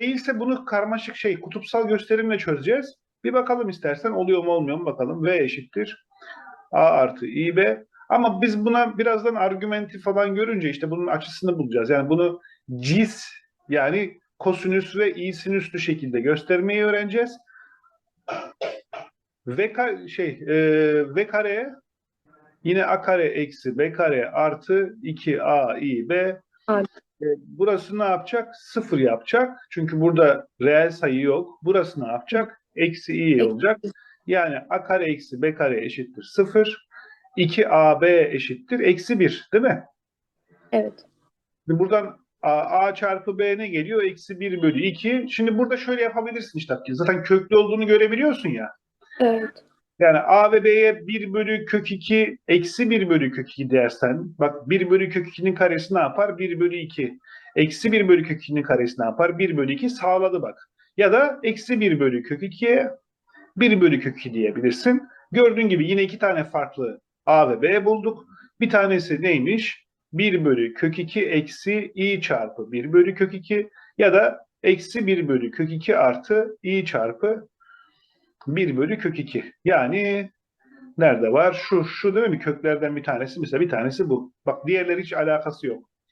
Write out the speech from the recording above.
değilse bunu karmaşık şey kutupsal gösterimle çözeceğiz. Bir bakalım istersen oluyor mu olmuyor mu bakalım. V eşittir A artı İB. Ama biz buna birazdan argümenti falan görünce işte bunun açısını bulacağız. Yani bunu cis yani kosinüs ve i sinüslü şekilde göstermeyi öğreneceğiz. V ka- şey e, V kareye yine A kare eksi B kare artı 2A i B Artı. E, burası ne yapacak? Sıfır yapacak. Çünkü burada reel sayı yok. Burası ne yapacak? Eksi i olacak. Yani A kare eksi B kare eşittir sıfır. 2AB eşittir eksi 1 değil mi? Evet. Şimdi buradan A, A çarpı B ne geliyor? Eksi 1 bölü 2. Şimdi burada şöyle yapabilirsin işte. Zaten köklü olduğunu görebiliyorsun ya. Evet. Yani A ve B'ye 1 bölü kök 2 eksi 1 bölü kök 2 dersen bak 1 bölü kök 2'nin karesi ne yapar? 1 bölü 2. Eksi 1 bölü kök 2'nin karesi ne yapar? 1 bölü 2 sağladı bak. Ya da eksi 1 bölü kök 2'ye 1 bölü kök 2 diyebilirsin. Gördüğün gibi yine iki tane farklı A ve B bulduk. Bir tanesi neymiş? 1 bölü kök 2 eksi i çarpı 1 bölü kök 2 ya da eksi 1 bölü kök 2 artı i çarpı 1 bölü kök 2. Yani nerede var? Şu, şu değil mi? Köklerden bir tanesi. Mesela bir tanesi bu. Bak diğerleri hiç alakası yok.